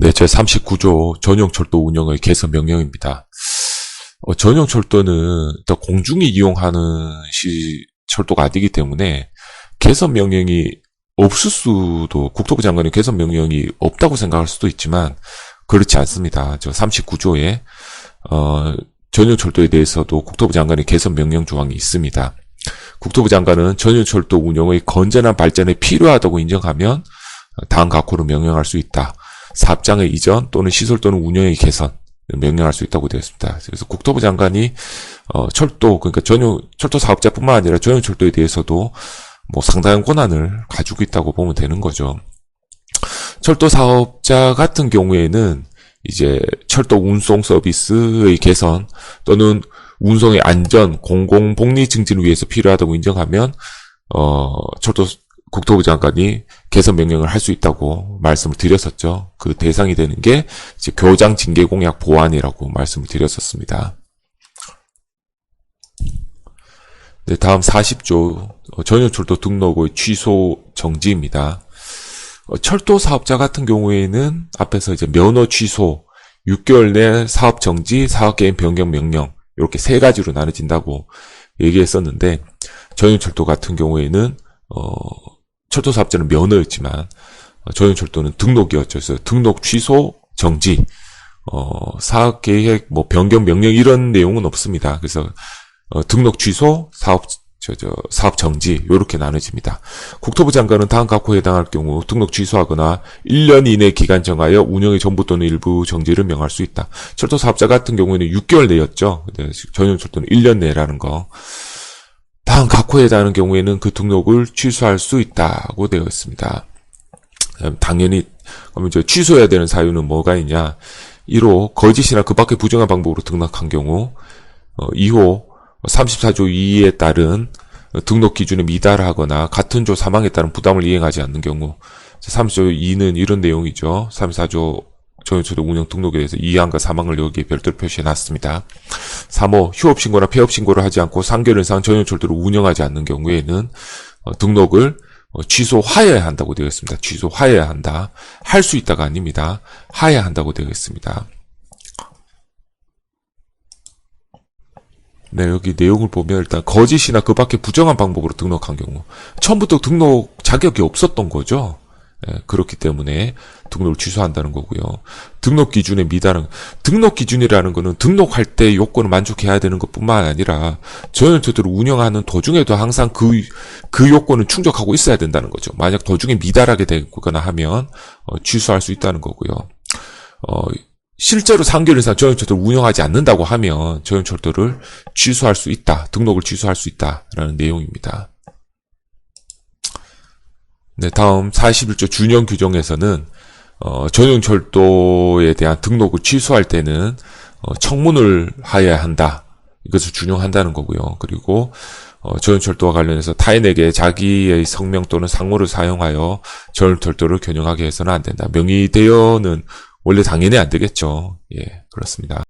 네, 제 39조 전용 철도 운영의 개선 명령입니다. 어, 전용 철도는 일단 공중이 이용하는 시 철도가 아니기 때문에 개선 명령이 없을 수도 국토부 장관이 개선 명령이 없다고 생각할 수도 있지만 그렇지 않습니다. 저 39조에 어, 전용 철도에 대해서도 국토부 장관의 개선 명령 조항이 있습니다. 국토부 장관은 전용 철도 운영의 건전한 발전에 필요하다고 인정하면 다음 각호로 명령할 수 있다. 사업장의 이전 또는 시설 또는 운영의 개선 명령할 수 있다고 되어 있습니다. 그래서 국토부 장관이 어, 철도 그러니까 전용 철도 사업자뿐만 아니라 전용 철도에 대해서도 뭐 상당한 권한을 가지고 있다고 보면 되는 거죠. 철도 사업자 같은 경우에는 이제 철도 운송 서비스의 개선 또는 운송의 안전, 공공 복리 증진을 위해서 필요하다고 인정하면 어 철도 국토부 장관이 개선 명령을 할 수 있다고 말씀을 드렸었죠. 그 대상이 되는 게 이제 교장 징계 공약 보완이라고 말씀을 드렸었습니다. 네, 다음 40조 어, 전용철도 등록의 취소 정지입니다. 어, 철도 사업자 같은 경우에는 앞에서 이제 면허 취소, 6개월 내 사업 정지, 사업 개인 변경 명령 이렇게 세 가지로 나눠진다고 얘기했었는데 전용철도 같은 경우에는 어, 철도 사업자는 면허였지만 어, 전용철도는 등록이었죠. 등록 취소, 정지, 어, 사업 계획, 뭐 변경 명령 이런 내용은 없습니다. 그래서 어, 등록 취소, 사업 저, 저, 사업 정지, 요렇게 나눠집니다. 국토부 장관은 다음 각호에 해당할 경우 등록 취소하거나 1년 이내 기간 정하여 운영의 전부 또는 일부 정지를 명할 수 있다. 철도 사업자 같은 경우에는 6개월 내였죠. 근데 전용 철도는 1년 내라는 거. 다음 각호에 해당하는 경우에는 그 등록을 취소할 수 있다고 되어 있습니다. 당연히, 그러면 저 취소해야 되는 사유는 뭐가 있냐. 1호, 거짓이나 그 밖의 부정한 방법으로 등록한 경우, 어, 2호, 34조 2에 따른 등록 기준에 미달하거나 같은 조 사망에 따른 부담을 이행하지 않는 경우 34조 2는 이런 내용이죠. 34조 전용철도 운영 등록에 대해서 이항과 사망을 여기에 별도로 표시해 놨습니다. 3호 휴업 신고나 폐업 신고를 하지 않고 3개월 이상 전용철도를 운영하지 않는 경우에는 어, 등록을 어, 취소하여야 한다고 되어 있습니다. 취소하여야 한다. 할 수 있다가 아닙니다. 하여야 한다고 되어 있습니다. 네, 여기 내용을 보면 일단 거짓이나 그 밖에 부정한 방법으로 등록한 경우 처음부터 등록 자격이 없었던 거죠. 네, 그렇기 때문에 등록을 취소한다는 거고요. 등록 기준에 미달한 등록 기준이라는 거는 등록할 때 요건을 만족해야 되는 것뿐만 아니라 전용철도를 운영하는 도중에도 항상 그, 그 요건은 충족하고 있어야 된다는 거죠. 만약 도중에 미달하게 되거나 하면 어, 취소할 수 있다는 거고요. 어, 실제로 3개월 이상 전용철도를 운영하지 않는다고 하면 전용철도를 취소할 수 있다. 등록을 취소할 수 있다라는 내용입니다. 네, 다음 41조 준용 규정에서는 어, 전용 철도에 대한 등록을 취소할 때는 어, 청문을 하여야 한다. 이것을 준용한다는 거고요. 그리고 어, 전용철도와 관련해서 타인에게 자기의 성명 또는 상호를 사용하여 전용철도를 겨냥하게 해서는 안 된다. 명의대여는 원래 당연히 안 되겠죠. 예, 그렇습니다.